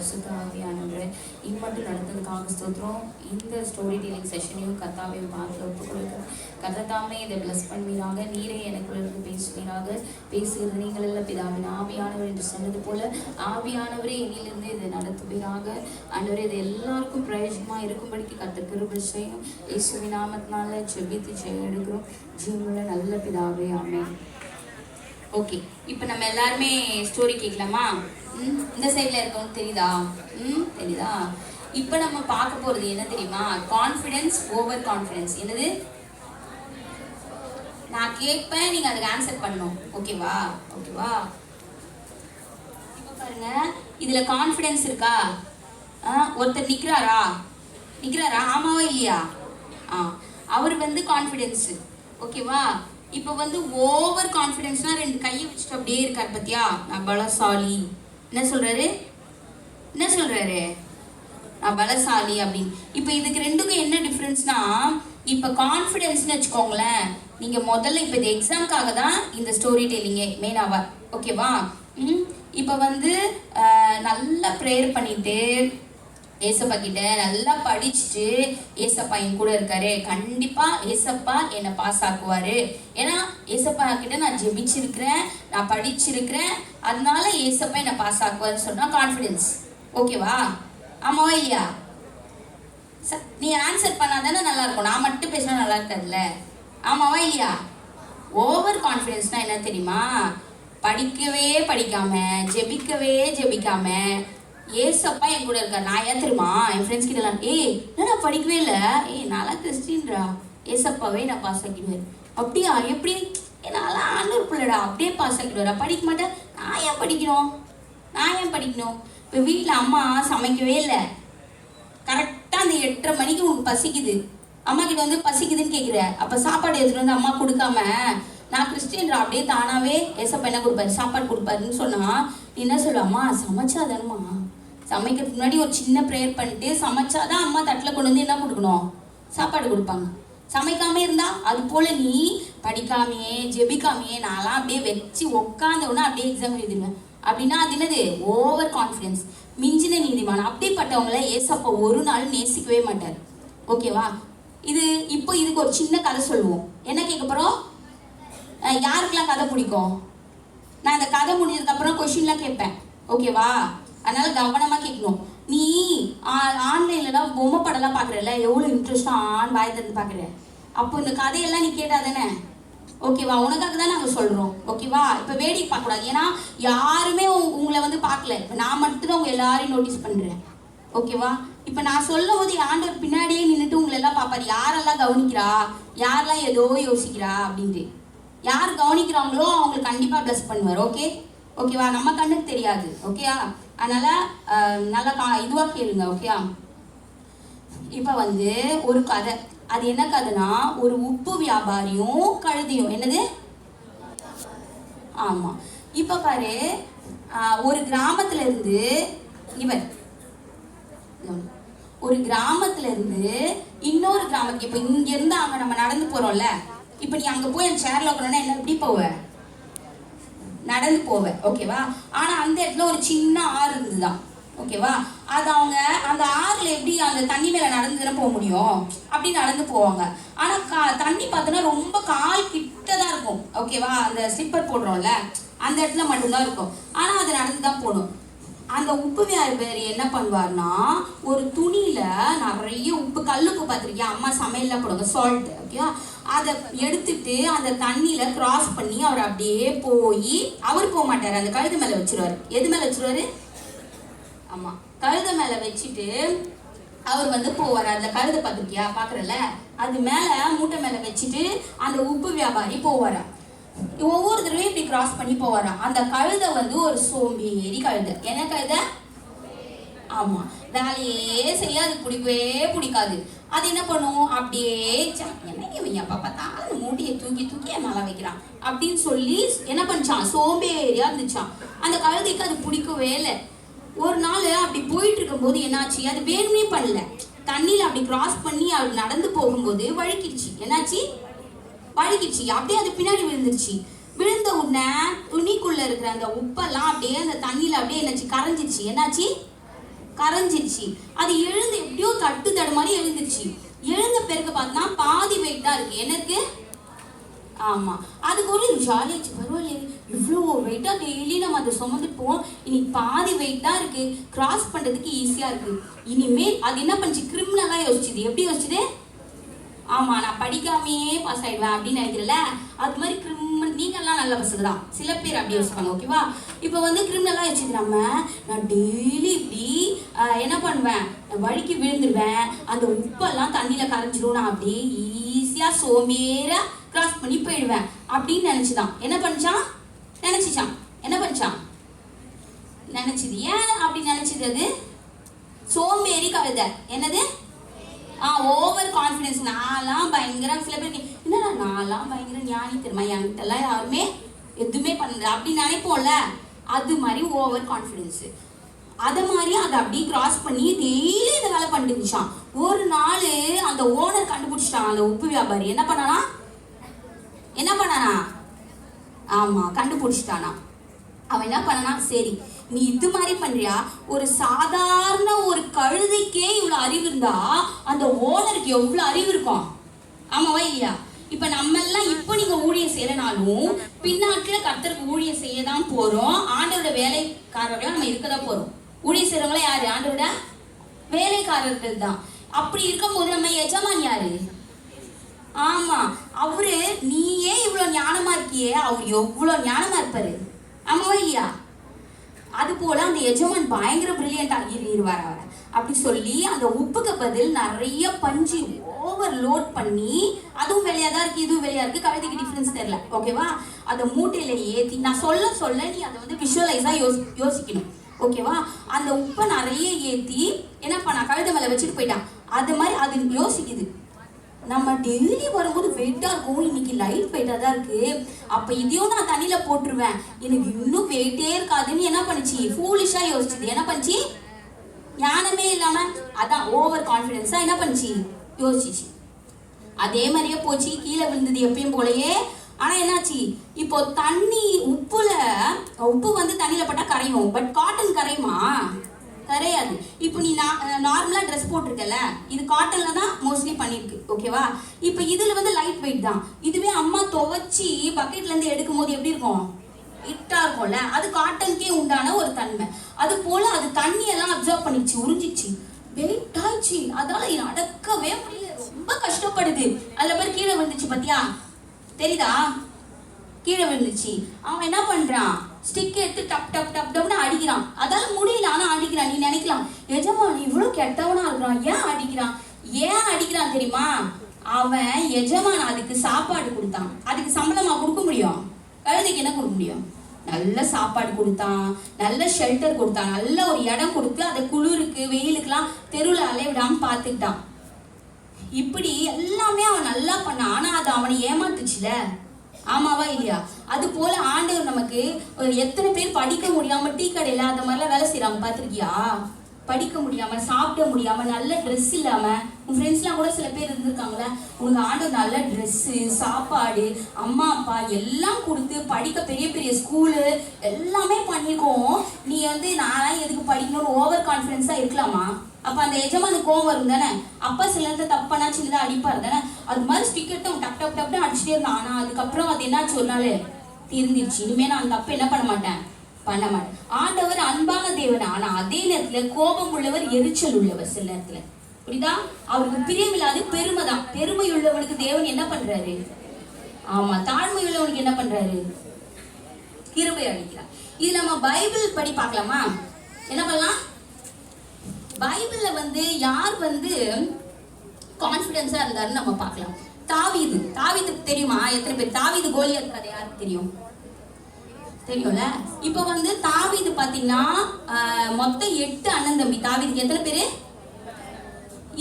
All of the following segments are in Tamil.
பரிசுத்த ஆவியானவரை இம்மட்டும் நடந்ததுக்காக ஸ்தோத்திரம். இந்த ஸ்டோரி டீலிங் செஷனையும் கத்தாவையும் பார்த்து ஒப்புக் கொடுக்குறேன் தாமே இதை பிளஸ் பண்ணுவீராக. நீரே எனக்குள்ள இருந்து பேசுவீராக. பேசுகிறது நீங்கள் இல்லை பிதாவின் ஆவியானவர் என்று சொன்னது போல ஆவியானவரே என்னிலிருந்து இதை நடத்துவீராக. அன்றவரே இது எல்லாருக்கும் பிரயோஜனமாக இருக்கும்படிக்கு கத்த கிருபை செய்யும். இயேசுவின் நாமத்தினால செபித்து ஜெயம் எடுக்கிறோம். ஜீவனுள்ள நல்ல பிதாவே ஆமே ஓகே. இப்போ நம்ம எல்லாருமே ஸ்டோரி கேட்கலாமா? ம்? இந்த சைடில் இருக்கவங்க தெரியுதா? ம் தெரியுதா? இப்போ நம்ம பார்க்க போகிறது என்ன தெரியுமா? கான்ஃபிடென்ஸ் ஓவர் கான்ஃபிடென்ஸ் என்னது? நான் கேட்பேன் நீங்கள் அதுக்கு ஆன்சர் பண்ணணும். ஓகேவா ஓகேவா இப்போ பாருங்க. இதில் கான்ஃபிடென்ஸ் இருக்கா? ஆ ஒருத்தர் நிற்கிறாரா நிற்கிறாரா ஆமாவா இல்லையா? ஆ அவர் வந்து கான்ஃபிடென்ஸு ஓகேவா இப்போ வந்து ஓவர் கான்ஃபிடென்ஸ்னால் ரெண்டு கையை வச்சுட்டு அப்படியே இருக்கார் பத்தியா? நான் பலசாலி. என்ன சொல்றாரு? என்ன சொல்றாரு? நான் பலசாலி அப்படின்னு. இப்போ இதுக்கு ரெண்டுக்கும் என்ன டிஃப்ரென்ஸ்னா இப்போ கான்ஃபிடென்ஸ்னு வச்சுக்கோங்களேன் நீங்கள் முதல்ல இப்போ இது எக்ஸாம்க்காக தான் இந்த ஸ்டோரி டெல்லிங்கே மெயினாவா ஓகேவா ம் இப்போ வந்து நல்லா ப்ரேயர் பண்ணிட்டு ஏசப்பா கிட்ட நல்லா படிச்சுட்டு ஏசப்பா என் கூட இருக்காரு. கண்டிப்பா ஏசப்பா என்னை பாஸ் ஆக்குவாரு. ஏன்னா ஏசப்பா கிட்ட நான் ஜெபிச்சிருக்கிறேன் நான் படிச்சிருக்கிறேன். அதனால ஏசப்பா என்னை பாஸ் ஆக்குவாருன்னு சொன்னா கான்ஃபிடென்ஸ் ஓகேவா ஆமாவா இல்லையா ச- நீ ஆன்சர் பண்ணாதானே நல்லா இருக்கும். நான் மட்டும் பேசினா நல்லா இருக்காதுல்ல? ஆமாவா இல்லையா ஓவர் கான்ஃபிடென்ஸ்னா என்ன தெரியுமா? படிக்கவே படிக்காம ஜெபிக்கவே ஜெபிக்காம ஏசப்பா என் கூட இருக்கா நான் ஏன் தெரியுமா? என் ஃப்ரெண்ட்ஸ் கிட்ட எல்லாம் ஏய் நான் படிக்கவே இல்லை? ஏய் நான்லாம் கிறிஸ்டின்ரா ஏசப்பாவே நான் பாஸ் ஆக்கிடுவேன். அப்படியா? எப்படி? என்னால் நான்லாம் ஆண்டவர் பிள்ளைடா. அப்படியே பாஸ் ஆக்கிடுவாரா படிக்க மாட்டேன். நான் ஏன் படிக்கணும்? நான் ஏன் படிக்கணும்? இப்போ வீட்டில் அம்மா சமைக்கவே இல்லை. கரெக்டாக அந்த எட்டரை மணிக்கு உனக்கு பசிக்குது. அம்மா கிட்ட வந்து பசிக்குதுன்னு கேட்குற அப்போ சாப்பாடு எடுத்துட்டு வந்து அம்மா கொடுக்காம நான் கிறிஸ்டின்ரா அப்படியே தானாவே ஏசப்பா என்ன கொடுப்பாரு? சாப்பாடு கொடுப்பாருன்னு சொன்னா நீ என்ன சொல்லுவாம்மா சமைச்சாதானம்மா. சமைக்கிறதுக்கு முன்னாடி ஒரு சின்ன ப்ரேயர் பண்ணிட்டு சமைச்சாதான் அம்மா தட்டில் கொண்டு வந்து என்ன கொடுக்கணும்? சாப்பாடு கொடுப்பாங்க. சமைக்காம இருந்தா அது போல நீ படிக்காமையே ஜெபிக்காமையே நான்லாம் அப்படியே வச்சு உட்காந்தவுடனே அப்படியே எக்ஸாம் எழுதிடுவேன் அப்படின்னா அது என்னது? ஓவர் கான்ஃபிடென்ஸ் மிஞ்சின நீதிமான். அப்படிப்பட்டவங்கள ஏசப்பா ஒரு நாள் நேசிக்கவே மாட்டார். ஓகேவா இது இப்போ இதுக்கு ஒரு சின்ன கதை சொல்லுவோம். என்ன கேட்க போறோம்? யாருக்கெல்லாம் கதை பிடிக்கும்? நான் இந்த கதை முடிஞ்சதுக்கப்புறம் கொஷின்லாம் கேட்பேன். ஓகேவா அதனால கவனமா கேட்கணும் நீ ஆன்லைன்லலாம் பொம்மை படம்லாம் பார்க்குறல எவ்வளோ இன்ட்ரெஸ்டாக ஆன் வாய் திறந்து பார்க்குற அப்போ இந்த கதையெல்லாம் நீ கேட்டா தானே ஓகேவா உனக்காக தான் நாங்கள் சொல்கிறோம் ஓகேவா இப்போ வேடிக்கை பார்க்கக்கூடாது ஏன்னா யாருமே உங்களை வந்து பார்க்கல. இப்போ நான் மட்டும்தான் உங்க எல்லாரையும் நோட்டீஸ் பண்ணுறேன் ஓகேவா இப்போ நான் சொல்லும் போது ஆண்டவர் பின்னாடியே நின்றுட்டு உங்களை எல்லாம் பார்ப்பாரு. யாரெல்லாம் கவனிக்கிறா? யாரெல்லாம் ஏதோ யோசிக்கிறா அப்படின்ட்டு. யார் கவனிக்கிறாங்களோ அவங்களுக்கு கண்டிப்பாக ப்ளஸ் பண்ணுவார். ஓகே ஓகேவா நம்ம கண்ணுக்கு தெரியாது. ஓகேயா அதனால நல்லா கா இதுவாக கேளுங்க ஓகேயா இப்போ வந்து ஒரு கதை. அது என்ன கதைனா ஒரு உப்பு வியாபாரியும் கழுதியும். என்னது? ஆமாம் இப்போ பாரு ஒரு கிராமத்துல இருந்து இவன் ஒரு கிராமத்துல இருந்து இன்னொரு கிராமத்துக்கு இப்போ இங்க இருந்து அங்க நம்ம நடந்து போறோம்ல இப்போ நீ அங்க போய் அந்த சேர்ல உட்காரனா என்ன எப்படி போவ? நடந்து போவேன். ஓகேவா ஆனா அந்த இடத்துல ஒரு சின்ன ஆறு இருந்துதான் ஓகேவா அது அவங்க அந்த ஆறுல எப்படி அந்த தண்ணி மேல நடந்து தானே போக முடியும்? அப்படி நடந்து போவாங்க. ஆனா கா- தண்ணி பார்த்தோன்னா ரொம்ப கால் கிட்ட தான் இருக்கும் ஓகேவா அந்த ஸ்லிப்பர் போடுறோம்ல அந்த இடத்துல மட்டும்தான் இருக்கும். ஆனா அது நடந்து தான் போகணும் அந்த உப்பு வியாபாரி என்ன பண்ணுவார்னா ஒரு துணியில நிறைய உப்பு கல்லுப்பு பார்த்துருக்கியா? அம்மா சமையல்ல போடுங்க சால்ட் ஓகே அதை எடுத்துட்டு அந்த தண்ணியில கிராஸ் பண்ணி அவர் அப்படியே போய் அவர் போக மாட்டார். அந்த கழுது மேல வச்சிருவாரு. எது மேல வச்சிருவாரு? ஆமா. கழுத மேல வச்சுட்டு அவர் வந்து போவார். அந்த கழுத பார்த்துருக்கியா? பாக்குறல அது மேல மூட்டை மேல வச்சுட்டு அந்த உப்பு வியாபாரி போவாரா? ஒவ்வொரு தடவையும் இப்படி கிராஸ் பண்ணி போவாராம். அந்த கழுதை வந்து ஒரு சோம்பேறி கழுதை. என்ன கழுதை? ஆமா. வேலையே செய்யாது அது பிடிக்கவே பிடிக்காது. அது என்ன பண்ணும்? அப்படியே ச்ச, என்னங்க இவன் எப்ப பார்த்தாலும் அந்த மூட்டையை தூக்கி தூக்கி என் வைக்கிறான். அப்படின்னு சொல்லி என்ன பண்ணிச்சான்? சோம்பேறியா இருந்துச்சான். அந்த கழுதைக்கு அது பிடிக்கவே இல்லை. ஒரு நாள் அப்படி போயிட்டு இருக்கும்போது என்னாச்சு? அது வேணுமே பண்ணல. தண்ணியில் அப்படி கிராஸ் பண்ணி அது நடந்து போகும்போது வழுக்கிடுச்சு. என்னாச்சு? பழகிடுச்சு. அப்படியே அது பின்னாடி விழுந்துருச்சு விழுந்த உடனே துணிக்குள்ள இருக்கிற அந்த உப்பெல்லாம் அப்படியே அந்த தண்ணியில அப்படியே என்னாச்சு கரைஞ்சிருச்சு என்னாச்சு? கரைஞ்சிருச்சு அது எழுந்து எப்படியோ தட்டு தடு மாதிரி எழுந்துருச்சு எழுந்த பிறகு பார்த்தா பாதி வெயிட் தான் இருக்கு. எனக்கு? ஆமா. அதுக்கு ஒரு ஜாலியாச்சு பரவாயில்ல இவ்வளோ வெயிட்டா டெய்லி நம்ம அதை சுமந்துப்போம். இனி இன்னைக்கு பாதி வெயிட் தான் இருக்கு. கிராஸ் பண்றதுக்கு ஈஸியா இருக்கு. இனிமேல் அது என்ன பண்ணுச்சு? கிரிமினலா யோசிச்சுது. எப்படி யோசிச்சுது? ஆமா நான் படிக்காமையே பாஸ் ஆயிடுவேன் அப்படின்னு நினைக்கிறல அது மாதிரி கிரிமினல் நீங்கெல்லாம் நல்ல பசங்க தான். சில பேர் அப்படி யோசிப்பாங்க ஓகேவா இப்போ வந்து கிரிமினலாக வச்சுக்கிறாம நான் டெய்லி இப்படி என்ன பண்ணுவேன்? வழிக்கு விழுந்துருவேன். அந்த உப்பெல்லாம் தண்ணியில் கரைஞ்சிரும். நான் அப்படியே ஈஸியாக சோம்பேறா கிராஸ் பண்ணி போயிடுவேன். அப்படின்னு நினைச்சுதான். என்ன பண்ணிச்சான்? நினைச்சிச்சான். என்ன பண்ணிச்சான்? நினைச்சது ஏன் அப்படி நினைச்சது அது சோம்பேறி கழுதை. என்னது? ஆ ஓவர் கான்ஃபிடென்ஸ் நான்லாம் பயங்கர சில பேர் கே- என்னடா நான்லாம் பயங்கர ஞானி தெரியுமா? என்கிட்டலாம் யாருமே எதுவுமே பண்ணல. அப்படி நினைப்போம்ல அது மாதிரி ஓவர் கான்ஃபிடென்ஸ் அதை மாதிரி அதை அப்படியே கிராஸ் பண்ணி டெய்லி இந்த வேலை பண்ணிட்டு இருந்துச்சான் ஒரு நாள் அந்த ஓனர் கண்டுபிடிச்சிட்டான் அந்த உப்பு வியாபாரி. என்ன பண்ணானா? என்ன பண்ணானா? ஆமாம் கண்டுபிடிச்சிட்டானா. அவன் என்ன பண்ணனா? சரி நீ இது மாதிரி பண்றியா? ஒரு சாதாரண ஒரு கழுதைக்கே இவ்வளவு அறிவு இருந்தா அந்த ஓனருக்கு எவ்வளவு அறிவு இருக்கும்? ஆமாவா இல்லையா இப்ப நம்ம எல்லாம் இப்போ நீங்க ஊழியம் செய்யறனாலும் பின்னாட்கள கர்த்தருக்கு ஊழியம் செய்ய தான் போறோம். ஆண்டோட வேலைக்காரர்களா நம்ம இருக்க தான் போறோம். ஊழியம் செய்யறவங்களா யாரு? ஆண்டோட வேலைக்காரர்கள் தான் அப்படி இருக்கும்போது நம்ம எஜமான் யாரு? ஆமா அவரு நீயே இவ்வளவு ஞானமா இருக்கியே அவர் எவ்வளவு ஞானமா இருப்பாரு? ஆமாவா இல்லையா அது போல அந்த எஜமான் பயங்கர பிரில்லியண்டா இருவார் அவர். அப்படி சொல்லி அந்த உப்புக்கு பதில் நிறைய பஞ்சு ஓவர் லோட் பண்ணி அதுவும் வெளியா தான் இருக்கு இதுவும் வெளியா இருக்கு கவிதைக்கு டிஃபரன்ஸ் தெரியல. ஓகேவா அந்த மூட்டையில ஏத்தி நான் சொல்ல சொல்ல நீ அதை வந்து விஷுவலைஸா யோசி யோசிக்கணும். ஓகேவா அந்த உப்பை நிறைய ஏத்தி என்ன பண்ணா கழுதை மேல வச்சுட்டு போயிட்டான். அது மாதிரி அது யோசிக்குது. நம்ம டெய்லி வரும்போது வெயிட்டா இருக்கும் இன்னைக்கு லைட் வெயிட்டா தான் இருக்கு. அப்ப இதையும் நான் தண்ணியில போட்டுருவேன். எனக்கு இன்னும் வெயிட்டே இருக்காதுன்னு என்ன பண்ணுச்சு? ஃபூலிஷா யோசிச்சுது என்ன பண்ணுச்சு? ஞானமே இல்லாம அதான் ஓவர் கான்ஃபிடென்ஸா என்ன பண்ணுச்சு? யோசிச்சு. அதே மாதிரியே போச்சு. கீழே விழுந்தது எப்பயும் போலயே. ஆனா என்னாச்சு? இப்போ தண்ணி உப்புல உப்பு வந்து தண்ணியில பட்டா கரையும். பட் காட்டன் கரையுமா? கரையாது இப்போ நீ நார்மலா ட்ரெஸ் போட்டிருக்கல இது காட்டன்ல தான் மோஸ்ட்லி பண்ணிருக்கு ஓகேவா இப்போ இதுல வந்து லைட் வெயிட் தான். இதுவே அம்மா துவைச்சி பக்கெட்ல இருந்து எடுக்கும் போது எப்படி இருக்கும்? இட்டா இருக்கும்ல? அது காட்டனுக்கே உண்டான ஒரு தன்மை. அது போல அது தண்ணியெல்லாம் அப்சர்வ் பண்ணிச்சு உறிஞ்சிச்சு வெயிட் ஆயிடுச்சு. அதால நடக்கவே முடியல. ரொம்ப கஷ்டப்படுது. அதுல பேர் கீழே விழுந்துச்சு பாத்தியா? தெரியுதா? கீழே விழுந்துச்சு. அவன் என்ன பண்றான்? ஸ்டிக் எடுத்து டப் டப் டப் டப்னு அடிக்கிறான். அதால முடியல ஆனா அடிக்கிறான். நீ நினைக்கலாம் எஜமான் இவ்வளவு கெட்டவனா இருக்கிறான். ஏன் அடிக்கிறான்? ஏன் அடிக்கிறான் தெரியுமா? அவன் எஜமான் அதுக்கு சாப்பாடு கொடுத்தான். அதுக்கு சம்பளமா கொடுக்க முடியும்? கழுதைக்கு என்ன கொடுக்க முடியும்? நல்ல சாப்பாடு கொடுத்தான். நல்ல ஷெல்டர் கொடுத்தான். நல்ல ஒரு இடம் கொடுத்து அதை குளிருக்கு வெயிலுக்கெல்லாம் தெருவில் அலைய பார்த்துக்கிட்டான். இப்படி எல்லாமே அவன் நல்லா பண்ணான். ஆனால் அது அவனை ஏமாத்துச்சுல? ஆமாவா இல்லையா? அது போல ஆண்டவர் நமக்கு எத்தனை பேர் படிக்க முடியாம டீ கடையில அந்த மாதிரிலாம் வேலை செய்யறாங்க பாத்திருக்கியா படிக்க முடியாம சாப்பிட முடியாம நல்ல ட்ரெஸ் இல்லாம. உன் ஃப்ரெண்ட்ஸ்லாம் கூட சில பேர் இருந்திருக்காங்களே உங்க ஆண்டவர் நல்ல ட்ரெஸ்ஸு சாப்பாடு அம்மா அப்பா எல்லாம் கொடுத்து படிக்க பெரிய பெரிய ஸ்கூலு எல்லாமே பண்ணிருக்கோம். நீ வந்து நான்லாம் எதுக்கு படிக்கணும்னு ஓவர் கான்ஃபிடென்ஸா இருக்கலாமா? அப்ப அந்த எஜமானுக்கு கோவம் வரும் தானே? அப்பா சில நேரத்துல தப்பானா சின்னதா அடிப்பாரு தானே? அது மாதிரி ஸ்டிக்கர் தான் டப் டப் டப்னு அடிச்சுட்டே இருந்தான். ஆனா அதுக்கப்புறம் அது என்னாச்சு ஒரு நாள்? தீர்ந்துருச்சு. இனிமே நான் அந்த தப்பு என்ன பண்ண மாட்டேன்? பண்ண மாட்டேன். ஆண்டவர் அன்பான தேவன். ஆனா அதே நேரத்துல கோபம் உள்ளவர் எரிச்சல் உள்ளவர் சில நேரத்துல. புரியுதா? அவருக்கு பிரியமில்லாது பெருமை தான். பெருமை உள்ளவனுக்கு தேவன் என்ன பண்றாரு? ஆமா தாழ்மை உள்ளவனுக்கு என்ன பண்றாரு? கிருபை அளிக்கிறார். இது நம்ம பைபிள் படி பார்க்கலாமா? என்ன பண்ணலாம்? பைபிள்ல வந்து யார் வந்து கான்ஃபிடென்ஸா இருந்தாருன்னு நம்ம பார்க்கலாம். தாவீது. தாவீதுக்கு தெரியுமா? எத்தனை பேர்? தாவிது கோலியத் கதை யாருக்கு தெரியும்? தெரியும்ல? இப்போ வந்து தாவிது பாத்தீங்கன்னா மொத்தம் எட்டு அண்ணன் தம்பி. தாவிதுக்கு எத்தனை பேரு?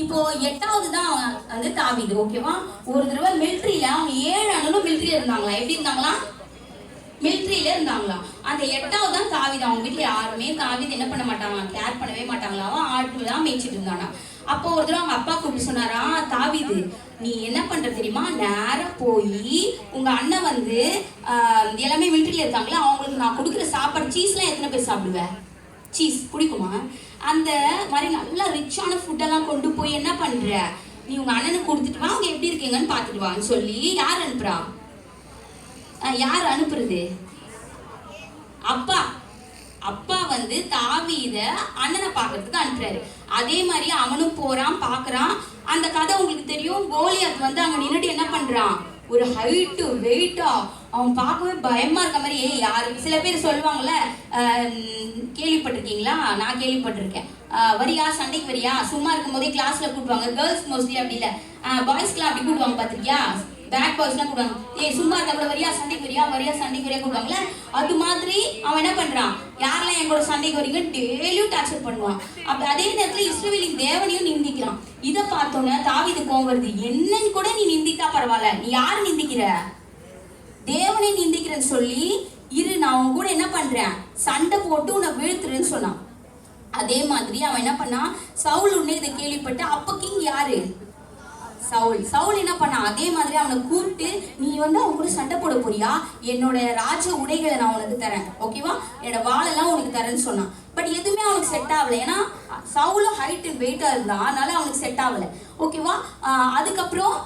இப்போ எட்டாவது தான் வந்து தாவிது ஓகேவா? ஒரு தடவை மிலிட்ரியில அவங்க ஏழு அண்ணனும் மிலிட்ரியில இருந்தாங்களா? எப்படி இருந்தாங்களா? மிலிட்ரியில இருந்தாங்களாம் அந்த எட்டாவது தான் தாவிது. அவங்க வீட்டுல யாருமே தாவிது என்ன பண்ண மாட்டாங்க கேர் பண்ணவே மாட்டாங்களாம். ஆட்டு தான் மேய்ச்சிட்டு இருந்தானா அப்போ ஒரு தடவை அவங்க அப்பா கூப்பிட்டு சொன்னாரா தாவிது நீ என்ன பண்ற தெரியுமா? நேரம் போய் உங்க அண்ணன் வந்து எல்லாமே மிலிட்ரியில இருக்காங்களா அவங்களுக்கு நான் கொடுக்குற சாப்பாடு சீஸ்லாம் எத்தனை பேர் சாப்பிடுவேன் சீஸ் பிடிக்குமா அந்த மாதிரி நல்லா ரிச்சான ஃபுட்டெல்லாம் கொண்டு போய் என்ன பண்ற? நீ உங்க அண்ணனுக்கு கொடுத்துட்டு வா அவங்க எப்படி இருக்கீங்கன்னு பார்த்துட்டு வான்னு சொல்லி யார் அனுப்புறா? யார் அனுப்புறது? அப்பா அப்பா வந்து தாவீத அண்ணனை பார்க்கறதுக்கு அனுப்புறாரு. அதே மாதிரி அவனும் போறான் பார்க்கறான். அந்த கதை உங்களுக்கு தெரியும். கோலியாத் வந்து அங்க நின்றுட்டு என்ன பண்றான்? ஒரு ஹைட்டு வெயிட்டா அவன் பார்க்கவே பயமா இருக்க மாதிரி ஏய் யாரு சில பேர் சொல்லுவாங்கல்ல கேள்விப்பட்டிருக்கீங்களா? நான் கேள்விப்பட்டிருக்கேன். வரியா சண்டைக்கு வரியா? சும்மா இருக்கும் போதே கிளாஸ்ல கூப்பிடுவாங்க. கேர்ள்ஸ் மோஸ்ட்லி அப்படி இல்ல. பாய்ஸ்க்குலாம் அப்படி கூப்பிடுவாங்க பாத்திருக்கியா பேட் பாய்ஸ்லாம் கூப்பிடுவாங்க. ஏய் சும்மா இருக்க கூட? வரியா சண்டைக்கு வரியா? வரியா சண்டைக்கு வரியா கூடுவாங்கல்ல அது மாதிரி அவன் என்ன பண்றான்? எங்களோட என் கூட சண்டைக்கு வரீங்க டெய்லியும் டார்ச்சர் பண்ணுவான். அப்ப அதே நேரத்துல இஸ்ரவேலின் தேவனையும் நிந்திக்கிறான். இதை பார்த்தோன்னே தாவிது கோவம் வருது. என்னன்னு கூட நீ நிந்தித்தா பரவாயில்ல. நீ யார் நிந்திக்கிற? தேவனை நிந்திக்கிறேன்னு சொல்லி இரு நான் உன் கூட என்ன பண்றேன்? சண்டை போட்டு உன்னை வீழ்த்துறேன்னு சொன்னான். அதே மாதிரி அவன் என்ன பண்ணான்? சவுல் உடனே இதை கேள்விப்பட்டு அப்ப கிங் யாரு? சவுல். சவுல் என்ன பண்ண? அதே மாதிரி அவனை கூப்பிட்டு நீ வந்து அவன் கூட சண்டை போட போறியா? என்னோட ராஜ உடைகளை நான் உனக்கு தரேன். ஓகேவா என்னோட வாழெல்லாம் உனக்கு தரேன்னு சொன்னான். பட் எதுவுமே அவனுக்கு செட் ஆகல. ஏன்னா சவுலும் ஹைட் வெயிட்டா இருந்தான் அதனால அவனுக்கு செட் ஆகல. ஓகேவா அதுக்கப்புறம்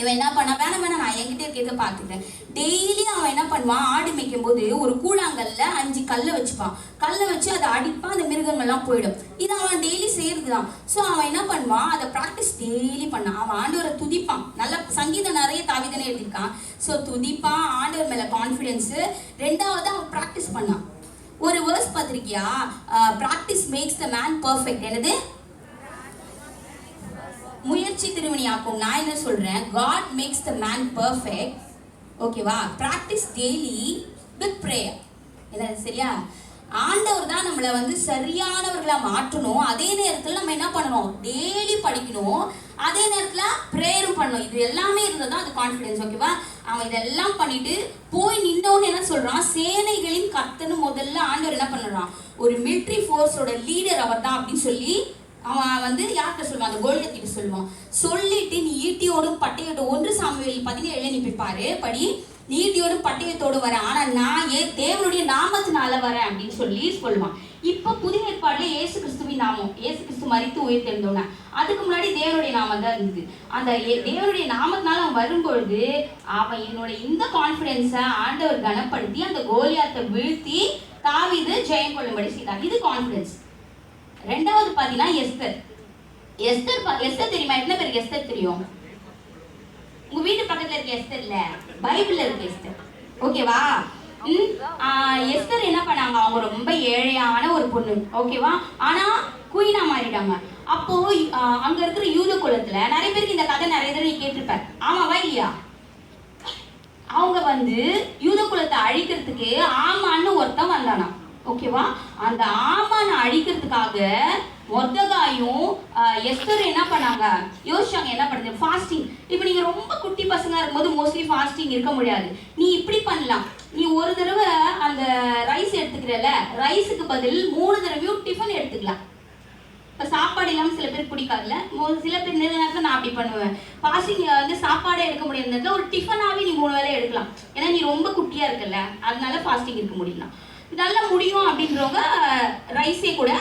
இவன் என்ன பண்ணா வேணாம் வேணாம் நான் என்கிட்ட இருக்கிறத பார்த்துக்கிறேன். டெய்லி அவன் என்ன பண்ணுவான்? ஆடு மேய்க்கும் போது ஒரு கூழாங்கல்ல அஞ்சு கல்லை வச்சுப்பான். கல்லை வச்சு அதை அடிப்பான் அந்த மிருகங்கள்லாம் போயிடும். இது அவன் டெய்லி செய்யறது தான் ஸோ அவன் என்ன பண்ணுவான்? அதை ப்ராக்டிஸ் டெய்லி பண்ணான். அவன் ஆண்டவரை துதிப்பான். நல்ல சங்கீதம் நிறைய தாவிதனே எழுதியிருக்கான். ஸோ துதிப்பான் ஆண்டவர் மேல கான்ஃபிடென்ஸு ரெண்டாவது அவன் ப்ராக்டிஸ் பண்ணான். ஒரு verse பார்த்துருக்கியா? Practice makes the man perfect என்னது? முயற்சி திருமணியாக்கும் நான் என்ன சொல்றேன் god makes the man perfect ஓகேவா ப்ராக்டிஸ் டெய்லி வித் ப்ரேயர் என்ன சரியா? ஆண்டவர் தான் நம்மளை வந்து சரியானவர்களாக மாற்றணும். அதே நேரத்தில் நம்ம என்ன பண்ணணும் டெய்லி படிக்கணும். அதே நேரத்தில் ப்ரேயரும் பண்ணணும். இது எல்லாமே இருந்தால் தான் அது கான்ஃபிடென்ஸ் ஓகேவா அவன் இதெல்லாம் பண்ணிட்டு போய் நின்னவன்னு என்ன சொல்கிறான் சேனைகளின் கத்தனு முதல்ல ஆண்டவர் என்ன பண்ணுறான்? ஒரு மிலிட்ரி ஃபோர்ஸோட லீடர் அவர் தான் அப்படின்னு சொல்லி அவன் வந்து யார்கிட்ட சொல்லுவான் அந்த கோல்டு சொல்லுவான் சொல்லிட்டு நீ ஈட்டியோடும் பட்டயத்தோடும் ஒன்று சாமியில் பதினேழு நீ போய் பாரு படி. நீ ஈட்டியோடும் வரேன் ஆனால் நான் ஏ தேவனுடைய நாமத்தினால வரேன் அப்படின்னு சொல்லி சொல்லுவான் இப்போ புதிய ஏற்பாடுல இயேசு கிறிஸ்துவின் நாமம் இயேசு கிறிஸ்து மறித்து உயிர் தெரிந்தவன அதுக்கு முன்னாடி தேவனுடைய நாமம் தான் இருந்தது. அந்த ஏ- தேவனுடைய நாமத்தினால அவன் வரும்பொழுது அவன் என்னோட இந்த கான்ஃபிடென்ஸை ஆண்டவர் கனப்படுத்தி அந்த கோலியாத்தை வீழ்த்தி தாவிது ஜெயம் கொள்ளும்படி செய்தான். இது கான்ஃபிடென்ஸ் ரெண்டாவது பாத்தீங்கன்னா எஸ்தர். எஸ்தர் பா- எஸ்தர் தெரியுமா? எத்தனை பேருக்கு எஸ்தர் தெரியும்? உங்க வீட்டு பக்கத்துல இருக்க எஸ்தர் இல்ல? பைபிள்ல இருக்க எஸ்தர். ஓகேவா ம், எஸ்தர் என்ன பண்ணாங்க? அவங்க ரொம்ப ஏழையான ஒரு பொண்ணு. ஓகேவா ஆனா குயினா மாறிட்டாங்க. அப்போ அங்க இருக்கிற யூத குலத்துல நிறைய பேருக்கு இந்த கதை நிறைய தடவை நீ கேட்டிருப்ப. ஆமாவா இல்லையா? அவங்க வந்து யூத குலத்தை அழிக்கிறதுக்கு ஆமான்னு ஒருத்தன் வந்தானா ஓகேவா? அந்த ஆமானை அழிக்கிறதுக்காக மொத்தகாயும் எஸ்தர் என்ன பண்ணாங்க? யோசிச்சாங்க என்ன பண்ணுது ஃபாஸ்டிங் இப்போ நீங்கள் ரொம்ப குட்டி பசங்க இருக்கும்போது மோஸ்ட்லி ஃபாஸ்டிங் இருக்க முடியாது. நீ இப்படி பண்ணலாம். நீ ஒரு தடவை அந்த ரைஸ் எடுத்துக்கிறல ரைஸுக்கு பதில் மூணு தடவையும் டிஃபன் எடுத்துக்கலாம். இப்போ சாப்பாடு இல்லாமல் சில பேருக்கு பிடிக்காதுல்ல? சில பேர் நிறைய நேரத்தில் நான் அப்படி பண்ணுவேன். பாசிங் வந்து சாப்பாடே எடுக்க முடியாத நேரத்தில் ஒரு டிஃபனாகவே நீ மூணு வேளை எடுக்கலாம். ஏன்னா நீ ரொம்ப குட்டியாக இருக்கல அதனால ஃபாஸ்டிங் இருக்க முடியலாம் நல்லா முடியும் அப்படின்றவங்க ரைஸே கூட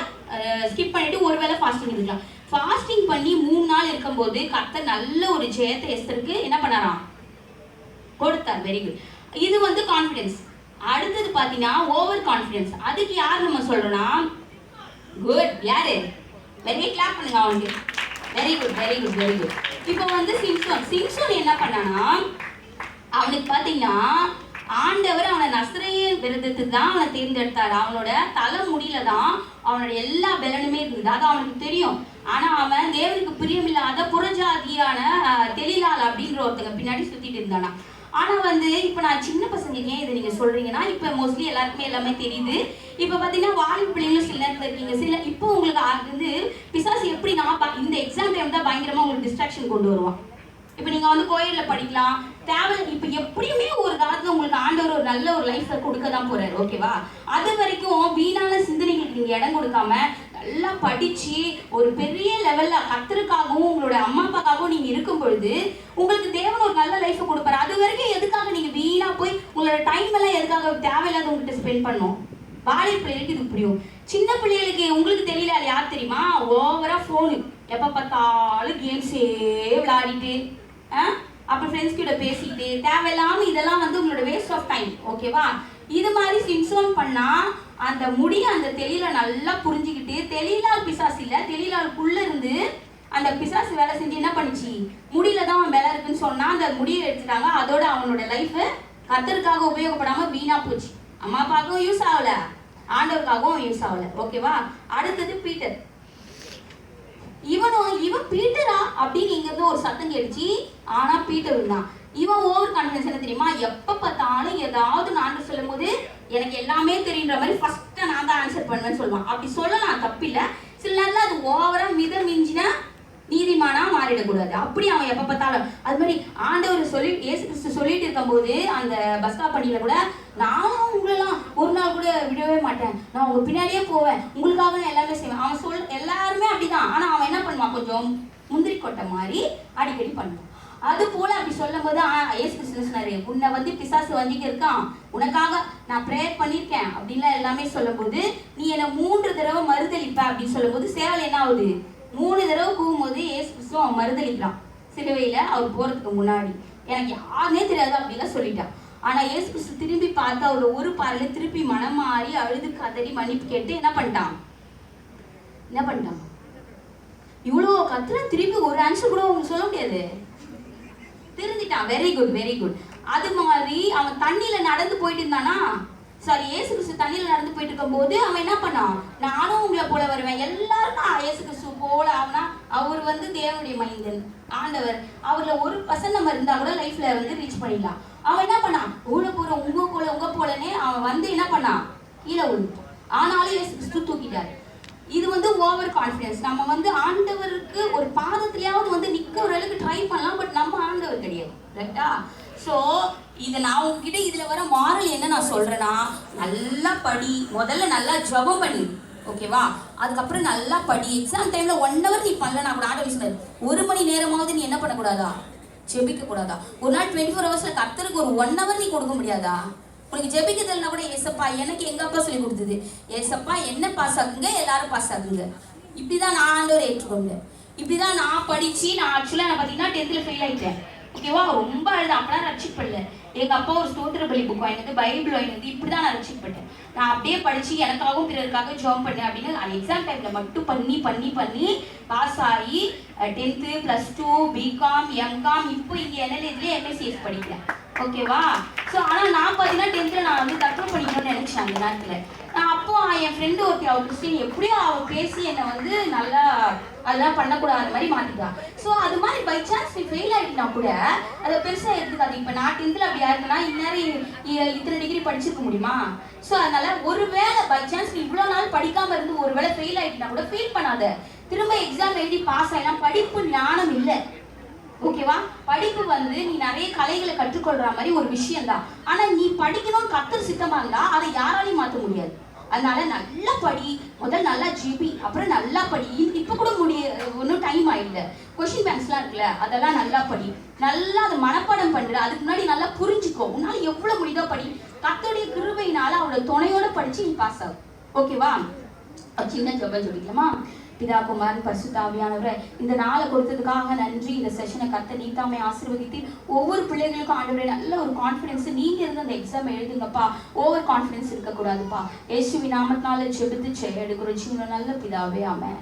ஸ்கிப் பண்ணிட்டு ஒரு வேளை ஃபாஸ்டிங் இருக்கலாம். ஃபாஸ்டிங் பண்ணி மூணு நாள் இருக்கும்போது கத்த நல்ல ஒரு ஜெயத்தை எஸ்தருக்கு என்ன பண்ணாராம் கொடுத்தார். வெரி குட் இது வந்து கான்ஃபிடென்ஸ் அடுத்தது பார்த்தீங்கன்னா ஓவர் கான்ஃபிடென்ஸ் அதுக்கு யார் நம்ம சொல்றோம்னா குட் யாரு? வெரி கிளாப் பண்ணுங்க அவனுக்கு. Very good very good very good இப்போ வந்து சிம்சோன். சிம்சோன் என்ன பண்ணானா அவனுக்கு பார்த்தீங்கன்னா ஆண்டவர் அவனை நஸ்ரைய விரதத்துக்கு தான் அவனை தேர்ந்தெடுத்தார். அவனோட தலைமுடியில தான் அவனோட எல்லா பலனுமே இருந்தது. அது அவனுக்கு தெரியும். ஆனா அவன் தேவனுக்கு பிரியமில்லாத புறஜாதியான தெளிலால் அப்படின்ற ஒருத்தங்க பின்னாடி சுத்திட்டு இருந்தானா. ஆனா வந்து இப்போ நான் சின்ன பசங்க ஏன் இதை நீங்க சொல்றீங்கன்னா இப்போ மோஸ்ட்லி எல்லாருக்குமே எல்லாமே தெரியுது. இப்போ பாத்தீங்கன்னா வாலிப பிள்ளைங்களும் சில நேரத்தில் இருக்கீங்க. சில இப்போ உங்களுக்கு வந்து பிசாசு எப்படின்னா ப- இந்த எக்ஸாம் டைம் தான் பயங்கரமா உங்களுக்கு டிஸ்ட்ராக்ஷன் கொண்டு வருவான். இப்போ நீங்கள் வந்து கோயிலில் படிக்கலாம். தேவை இப்போ எப்படியுமே ஒரு காலத்தில் உங்களுக்கு ஆண்டவர் ஒரு நல்ல ஒரு லைஃப்பை கொடுக்க தான் போகிறாரு ஓகேவா அது வரைக்கும் வீணான சிந்தனைகளுக்கு நீங்கள் இடம் கொடுக்காம நல்லா படித்து ஒரு பெரிய லெவலில் கத்தருக்காகவும் உங்களோட அம்மா அப்பாக்காகவும் நீங்கள் இருக்கும் பொழுது உங்களுக்கு தேவன் ஒரு நல்ல லைஃப்பை கொடுப்பாரு. அது வரைக்கும் எதுக்காக நீங்கள் வீணாக போய் உங்களோட டைம் எல்லாம் எதுக்காக தேவையில்லாத உங்கள்கிட்ட ஸ்பெண்ட் பண்ணும் வாலிப பிள்ளைகளுக்கு இது புரியும். சின்ன பிள்ளைகளுக்கு உங்களுக்கு தெரியல அது யார் தெரியுமா? ஓவரா ஃபோனு எப்போ பார்த்தாலும் கேம்ஸே விளையாடிட்டு ஆ? அப்புறம் ஃப்ரெண்ட்ஸ் கிட்ட பேசிட்டு தேவையில்லாம இதெல்லாம் வந்து உங்களோட வேஸ்ட் ஆஃப் டைம் ஓகேவா இது மாதிரி சிம்சோன் பண்ணா அந்த முடி அந்த தெளியில நல்லா புரிஞ்சுக்கிட்டு தெளிலால் பிசாசு இல்ல தெளிலாளுக்குள்ள இருந்து அந்த பிசாசு வேலை செஞ்சு என்ன பண்ணுச்சு? முடியில தான் அவன் வேலை இருக்குன்னு சொன்னா அந்த முடியை எடுத்துட்டாங்க. அதோட அவனோட லைஃப் கத்தருக்காக உபயோகப்படாம வீணா போச்சு. அம்மா அப்பாவுக்கும் யூஸ் ஆகல. ஆண்டவருக்காகவும் யூஸ் ஆகல ஓகேவா அடுத்தது பீட்டர். இவனும் இவன் பீட்டரா? அப்படின்னு இங்க ஒரு சத்தம் கேட்டுச்சு. ஆனா பீட்டர் தான் இவன் ஓவர் கான்ஃபிடன்ஸ் என்ன தெரியுமா? எப்ப பார்த்தாலும் ஏதாவது நான் சொல்லும் போது எனக்கு எல்லாமே தெரியுன்ற மாதிரி ஃபர்ஸ்ட் நான் தான் ஆன்சர் பண்ணுவேன்னு சொல்லுவான். அப்படி சொல்லலாம் தப்பில்லை. சில நேரத்துல அது ஓவரா மித மிஞ்சினா நீதிமானா மாறிடக்கூடாது. அப்படி அவன் எப்ப பார்த்தாலும். அது மாதிரி ஆண்டவர் சொல்லி ஏசு கிறிஸ்து சொல்லிட்டு இருக்கும்போது அந்த பஸ் ஸ்டாப் பண்ணியில கூட நானும் உங்களெல்லாம் ஒரு நாள் கூட விடவே மாட்டேன். நான் உங்க பின்னாடியே போவேன். உங்களுக்காக நான் எல்லாமே செய்வேன். அவன் சொல் எல்லாருமே அப்படிதான். ஆனா அவன் என்ன பண்ணுவான்? கொஞ்சம் முந்திரி கொட்டை மாதிரி அடிக்கடி பண்ணுவான். அது போல அப்படி சொல்லும் போது ஏசு கிறிஸ்து சொன்னாரு உன்னை வந்து பிசாசு வஞ்சிக்க இருக்கான். உனக்காக நான் ப்ரேயர் பண்ணியிருக்கேன். அப்படின்லாம் எல்லாமே சொல்லும்போது நீ என்னை மூன்று தடவை மறுதளிப்ப அப்படின்னு சொல்லும்போது சேவல் என்ன ஆகுது? மூணு தடவை கூவும்போது ஏசு கிறிஸ்துவ அவன் மறுதளிக்கிறான் சிலுவையில் அவர் போகிறதுக்கு முன்னாடி. எனக்கு யாருனே தெரியாது அப்படிலாம் சொல்லிட்டான். ஆனால் ஏசு கிறிஸ்து திரும்பி பார்த்து அவரோட ஒரு பார்வையில திருப்பி மனம் மாறி அழுது கதறி மன்னிப்பு கேட்டு என்ன பண்ணிட்டான்? என்ன பண்ணிட்டான்? இவ்வளோ கத்துனா திருப்பி ஒரு ஆன்சர் கூட அவங்க சொல்ல முடியாது. திருந்திட்டான் வெரி குட் வெரி குட் அது மாதிரி அவன் தண்ணியில் நடந்து போயிட்டு இருந்தானா? சாரி ஏசு கிறிஸ்து தண்ணியில நடந்து போயிட்டு இருக்கும்போது அவன் என்ன பண்ணான் நானும் உங்களை போல வருவேன். எல்லாரும் நான் ஏசு கிறிஸ்து போல அவனா அவர் வந்து தேவனுடைய மைந்தன் ஆண்டவர். அவர்ல ஒரு பர்சன்ட் நம்ம இருந்தா கூட லைஃப்ல வந்து ரீச் பண்ணிடலாம். அவன் என்ன பண்ணான் உள்ள போற உங்க போல உங்க போலனே அவன் வந்து என்ன பண்ணான் கீழே விழுந்தான் ஆனாலும் ஏசு கிறிஸ்து தூக்கிட்டாரு. இது வந்து ஓவர் கான்ஃபிடன்ஸ் நம்ம வந்து ஆண்டவருக்கு ஒரு பாதத்திலேயாவது வந்து நிற்க ஒரு அளவுக்கு ட்ரை பண்ணலாம் பட் நம்ம ஆண்டவர் கிடையாது. ரைட்டா ஸோ இதை நான் உங்ககிட்ட இதில் வர மாறல் என்ன நான் சொல்கிறேன்னா நல்லா படி. முதல்ல நல்லா ஜபம் பண்ணி ஓகேவா அதுக்கப்புறம் நல்லா படி. எக்ஸாம் டைமில் ஒன் ஹவர் நீ பண்ணல நான் கூட ஆண்டவர் ஒரு மணி நேரமாவது நீ என்ன பண்ணக்கூடாதா? ஜெபிக்க கூடாதா ஒரு நாள் டுவெண்ட்டி ஃபோர் ஹவர்ஸில் கத்தருக்கு ஒரு ஒன் ஹவர் நீ கொடுக்க முடியாதா? உனக்கு ஜெபிக்க தெரியலனா கூட ஏசப்பா எனக்கு எங்க அப்பா சொல்லி கொடுத்தது. ஏசப்பா என்ன பாஸ் ஆகுங்க? எல்லாரும் பாஸ் ஆகுங்க. இப்படிதான் நான் ஆண்டவர் ஏற்றுக்கொண்டேன். இப்படிதான் நான் படிச்சு நான் ஆக்சுவலா நான் பாத்தீங்கன்னா டென்த்ல ஃபெயில் ஆயிட்டேன். ஓகேவா ரொம்ப அழுது. அப்பெல்லாம் ரட்சிப்படல எங்க அப்பா ஒரு ஸ்தோத்திர பலி புக் வாங்கினது பைபிள் வாங்கினது இப்படிதான் நான் ரட்சிப்பட்டேன் நான் அப்படியே படிச்சு எனக்காகவும் பிறருக்காக ஜாப் பண்ணேன் அப்படின்னு எக்ஸாம் டைம்ல மட்டும் பண்ணி பண்ணி பண்ணி பாஸ் ஆகி tenth plus two BCom MCom இப்போ இங்கே என்எல்ஏதுலேயே எம்எஸ்சிஎஸ் படிக்கிறேன் ஓகேவா? ஸோ ஆனால் நான் பார்த்தீங்கன்னா டென்த்தில் நான் வந்து தற்கொலை பண்ணிக்கணும்னு நினச்சேன் அந்த நேரத்தில். நான் அப்போ என் ஃப்ரெண்டு ஒருத்தி அவள் கிறிஸ்டின். எப்படியோ அவள் பேசி என்னை வந்து நல்லா அதெல்லாம் பண்ணக்கூடாது மாதிரி மாற்றிட்டா ஸோ அது மாதிரி பை சான்ஸ் நீ ஃபெயில் ஆகிட்டுனா கூட அதை பெருசாக எடுத்துக்காது இப்போ நான் டென்த்தில் அப்படி இருக்குன்னா இந்நேரம் இ- இத்தனை டிகிரி படிச்சிருக்க முடியுமா? ஸோ அதனால ஒருவேளை பை சான்ஸ் நீ இவ்வளோ நாள் படிக்காமல் இருந்து ஒரு வேளை ஃபெயில் ஆகிட்டுனா கூட ஃபீல் பண்ணாத. திரும்ப எக்ஸாம் எழுதி பாஸ் ஆகினா படிப்பு ஞானம் இல்லை. ஓகேவா படிப்பு வந்து நீ நிறைய கலைகளை கற்றுக்கொள்ற மாதிரி ஒரு விஷயம் தான் ஆனா நீ படிக்கணும்னு கத்து சித்தமா இருந்தா அதை யாராலையும் மாத்த முடியாது. அதனால நல்லா படி. முதல் நல்லா ஜிபி அப்புறம் நல்லா படி. இப்ப கூட முடிய ஒன்றும் டைம் ஆயிடல கொஷின் பேங்க்ஸ்லாம் இருக்குல்ல அதெல்லாம் நல்லா படி. நல்லா அதை மனப்பாடம் பண்ணுற அதுக்கு முன்னாடி நல்லா புரிஞ்சுக்கோ. உன்னால எவ்வளவு முடியுதோ படி. கத்தோடைய கிருபையினால அவளோட துணையோட படிச்சு நீ பாஸ் ஆகும் ஓகேவா சின்ன ஜபம் சொல்லிக்கலாமா? பிதா குமாரன் பரிசுத்தாவியானவரே இந்த நாளை கொடுத்ததுக்காக நன்றி. இந்த செஷனை கத்த நீத்தாமை ஆசீர்வதித்து ஒவ்வொரு பிள்ளைகளுக்கும் ஆண்டவரே நல்ல ஒரு கான்ஃபிடன்ஸ் நீங்க இருந்து அந்த எக்ஸாம் எழுதுங்கப்பா. ஓவர் கான்ஃபிடன்ஸ் இருக்கக்கூடாதுப்பா. ஏசுவி நாமத்தினால ஜெபித்து செய்ய எடுக்கிறோம். நல்ல பிதாவே ஆமென்.